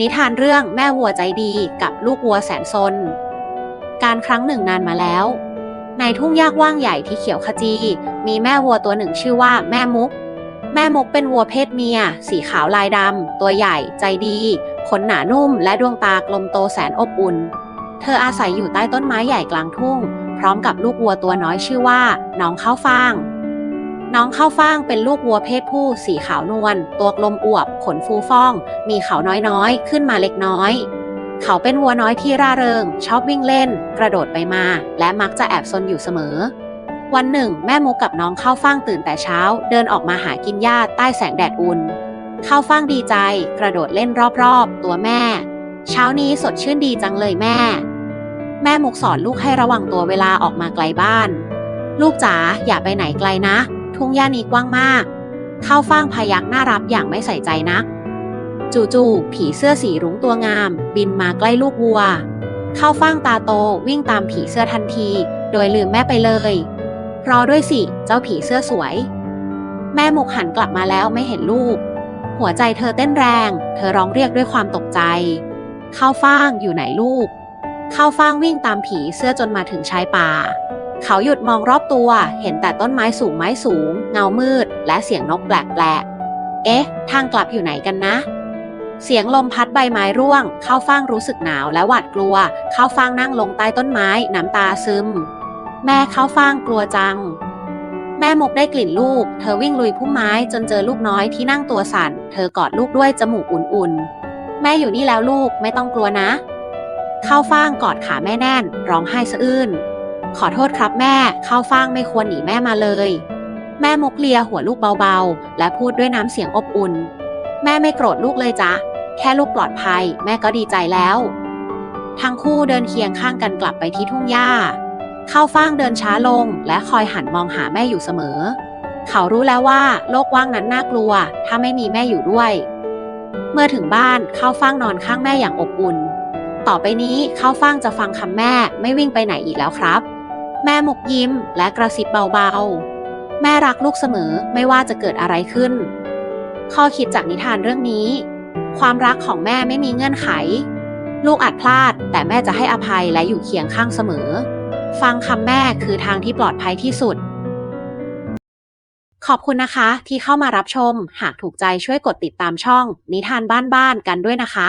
นิทานเรื่องแม่วัวใจดีกับลูกวัวแสนซน การครั้งหนึ่งนานมาแล้ว ในทุ่งหญ้ากว้างใหญ่ที่เขียวขจี มีแม่วัวตัวหนึ่งชื่อว่าแม่มุก แม่มุกเป็นวัวเพศเมีย สีขาวลายดำ ตัวใหญ่ ใจดี ขนหนานุ่ม และดวงตากลมโตแสนอบอุ่น เธออาศัยอยู่ใต้ต้นไม้ใหญ่กลางทุ่ง พร้อมกับลูกวัวตัวน้อยชื่อว่า น้องข้าวฟ่าง น้องข้าวฟ่างเป็นลูกวัวเพศผู้สีขาวนวลตัวกลมอวบ ขนฟูฟ่อง มีเขาน้อยๆ ขึ้นมาเล็กน้อย เขาเป็นวัวน้อยที่ร่าเริง ชอบวิ่งเล่น กระโดดไปมา และมักจะแอบซนอยู่เสมอ วันหนึ่ง แม่มุกกับน้องข้าวฟ่างตื่นแต่เช้า เดินออกมาหากินหญ้าใต้แสงแดดอุ่นข้าวฟ่างดีใจ กระโดดเล่นรอบๆ ตัวแม่ เช้านี้สดชื่นดีจังเลยแม่ แม่มุกสอนลูกให้ระวังตัวเวลาออกมาไกลบ้าน ลูกจ๋าอย่าไปไหนไกลนะ ทุ่งหญ้านี้กว้างมาก เข้าฟ่างพยักหน้ารับอย่างไม่ใส่ใจนัก จู่ๆผีเสื้อสีรุ้งตัวงาม บินมาใกล้ลูกวัว เข้าฟ่างตาโตวิ่งตามผีเสื้อทันที โดยลืมแม่ไปเลยรอด้วยสิ เจ้าผีเสื้อสวย แม่มุกหันกลับมาแล้วไม่เห็นลูก หัวใจเธอเต้นแรง เธอร้องเรียกด้วยความตกใจ เข้าฟ่างอยู่ไหนลูก เข้าฟ่างวิ่งตามผีเสื้อจนมาถึงชายป่า เขาหยุดมองรอบตัว เห็นแต่ต้นไม้สูงไม้สูง เงามืด และเสียงนกแปลกๆ เอ๊ะ ทางกลับอยู่ไหนกันนะ เสียงลมพัดใบไม้ร่วง เข้าฟ่างรู้สึกหนาวและหวาดกลัว เข้าฟ่างนั่งลงใต้ต้นไม้ น้ำตาซึม แม่เข้าฟ่างกลัวจัง แม่มกได้กลิ่นลูก เธอวิ่งลุยพุ่มไม้จนเจอลูกน้อยที่นั่งตัวสั่น เธอกอดลูกด้วยจมูกอุ่นๆ แม่อยู่นี่แล้วลูกไม่ต้องกลัวนะ เข้าฟ่างกอดขาแม่แน่น ร้องไห้สะอื้น ขอโทษครับแม่ข้าวฟ่างไม่ควรหนีแม่มาเลย แม่มุกเลียหัวลูกเบาๆ และพูดด้วยน้ำเสียงอบอุ่น แม่ไม่โกรธลูกเลยจ้ะแค่ลูกปลอดภัย แม่ก็ดีใจแล้ว ทั้งคู่เดินเคียงข้างกันกลับไปที่ทุ่งหญ้าข้าวฟ่างเดินช้าลง และคอยหันมองหาแม่อยู่เสมอ เขารู้แล้วว่าโลกว่างนั้นน่ากลัว ถ้าไม่มีแม่อยู่ด้วย เมื่อถึงบ้านข้าวฟ่างนอนข้างแม่อย่างอบอุ่น ต่อไปนี้ข้าวฟ่างจะฟังคำแม่ไม่วิ่งไปไหนอีกแล้วครับ แม่หมกยิ้มและกระซิบเบาๆ แม่รักลูกเสมอไม่ว่าจะเกิดอะไรขึ้น ข้อคิดจากนิทานเรื่องนี้ ความรักของแม่ไม่มีเงื่อนไข ลูกอาจพลาด แต่แม่จะให้อภัยและอยู่เคียงข้างเสมอ ฟังคำแม่คือทางที่ปลอดภัยที่สุด ขอบคุณนะคะที่เข้ามารับชม หากถูกใจช่วยกดติดตามช่อง นิทานบ้านๆกันด้วยนะคะ